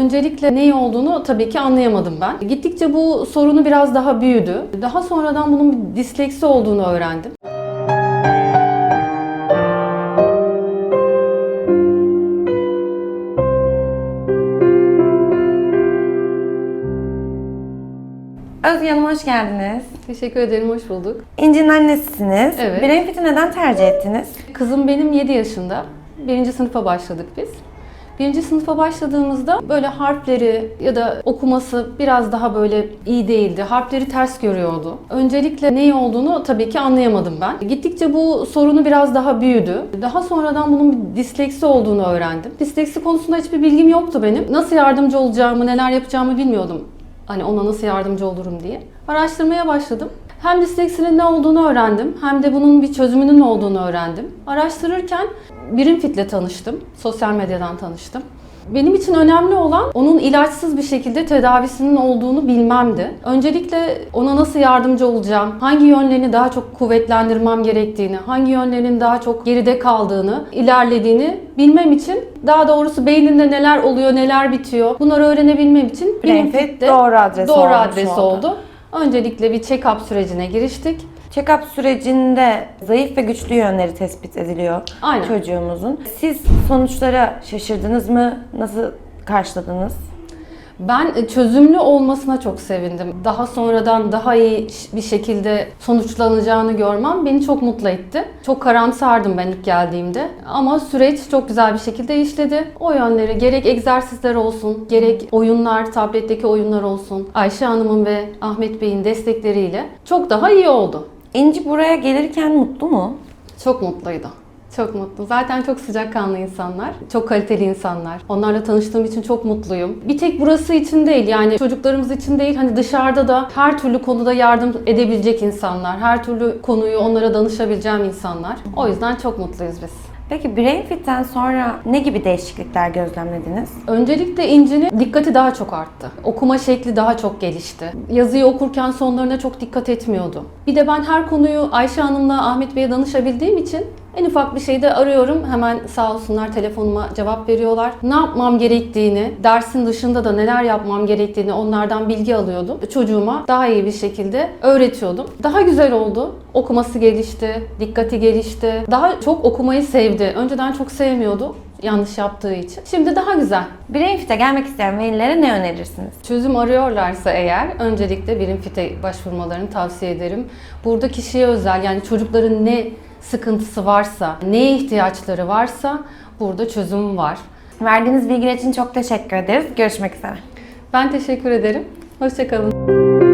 Öncelikle ne olduğunu tabii ki anlayamadım ben. Gittikçe bu sorunu biraz daha büyüdü. Daha sonradan bunun disleksi olduğunu öğrendim. Özge Hanım hoş geldiniz. Teşekkür ederim, hoş bulduk. İnci'nin annesisiniz. Evet. Brainfit'i neden tercih ettiniz? Kızım benim 7 yaşında. Birinci sınıfa başladık biz. Birinci sınıfa başladığımızda böyle harfleri ya da okuması biraz daha böyle iyi değildi. Harfleri ters görüyordu. Öncelikle ne olduğunu tabii ki anlayamadım ben. Gittikçe bu sorunu biraz daha büyüdü. Daha sonradan bunun disleksi olduğunu öğrendim. Disleksi konusunda hiçbir bilgim yoktu benim. Nasıl yardımcı olacağımı, neler yapacağımı bilmiyordum. Hani ona nasıl yardımcı olurum diye. Araştırmaya başladım. Hem disleksinin ne olduğunu öğrendim, hem de bunun bir çözümünün olduğunu öğrendim. Araştırırken Birim Fit'le tanıştım. Sosyal medyadan tanıştım. Benim için önemli olan onun ilaçsız bir şekilde tedavisinin olduğunu bilmemdi. Öncelikle ona nasıl yardımcı olacağım, hangi yönlerini daha çok kuvvetlendirmem gerektiğini, hangi yönlerinin daha çok geride kaldığını, ilerlediğini bilmem için, daha doğrusu beyninde neler oluyor, neler bitiyor, bunları öğrenebilmem için Fit'te doğru adres doğru olmuş adres oldu. oldu. Öncelikle bir check-up sürecine giriştik. Check-up sürecinde zayıf ve güçlü yönleri tespit ediliyor Aynen. çocuğumuzun. Siz sonuçlara şaşırdınız mı? Nasıl karşıladınız? Ben e, çözümlü olmasına çok sevindim. Daha sonradan daha iyi bir şekilde sonuçlanacağını görmem beni çok mutlu etti. Çok karamsardım ben ilk geldiğimde. Ama süreç çok güzel bir şekilde işledi. O yönleri gerek egzersizler olsun, gerek oyunlar, tabletteki oyunlar olsun, Ayşe Hanım'ın ve Ahmet Bey'in destekleriyle çok daha iyi oldu. İnci buraya gelirken mutlu mu? Çok mutluydu. Çok mutlu. Zaten çok sıcakkanlı insanlar. Çok kaliteli insanlar. Onlarla tanıştığım için çok mutluyum. Bir tek burası için değil yani çocuklarımız için değil hani dışarıda da her türlü konuda yardım edebilecek insanlar. Her türlü konuyu onlara danışabileceğim insanlar. O yüzden çok mutluyuz biz. Peki Brainfit'ten sonra ne gibi değişiklikler gözlemlediniz? Öncelikle İnci'nin dikkati daha çok arttı. Okuma şekli daha çok gelişti. Yazıyı okurken sonlarına çok dikkat etmiyordu. Bir de ben her konuyu Ayşe Hanım'la Ahmet Bey'e danışabildiğim için en ufak bir şeyde arıyorum. Hemen sağ olsunlar telefonuma cevap veriyorlar. Ne yapmam gerektiğini, dersin dışında da neler yapmam gerektiğini onlardan bilgi alıyordum. Çocuğuma daha iyi bir şekilde öğretiyordum. Daha güzel oldu. Okuması gelişti, dikkati gelişti. Daha çok okumayı sevdi. Önceden çok sevmiyordu yanlış yaptığı için. Şimdi daha güzel. Brainfit'e gelmek isteyen velilere ne önerirsiniz? Çözüm arıyorlarsa eğer öncelikle birim fite başvurmalarını tavsiye ederim. Burada kişiye özel yani çocukların ne sıkıntısı varsa, neye ihtiyaçları varsa burada çözüm var. Verdiğiniz bilgiler için çok teşekkür ederiz. Görüşmek üzere. Ben teşekkür ederim. Hoşçakalın.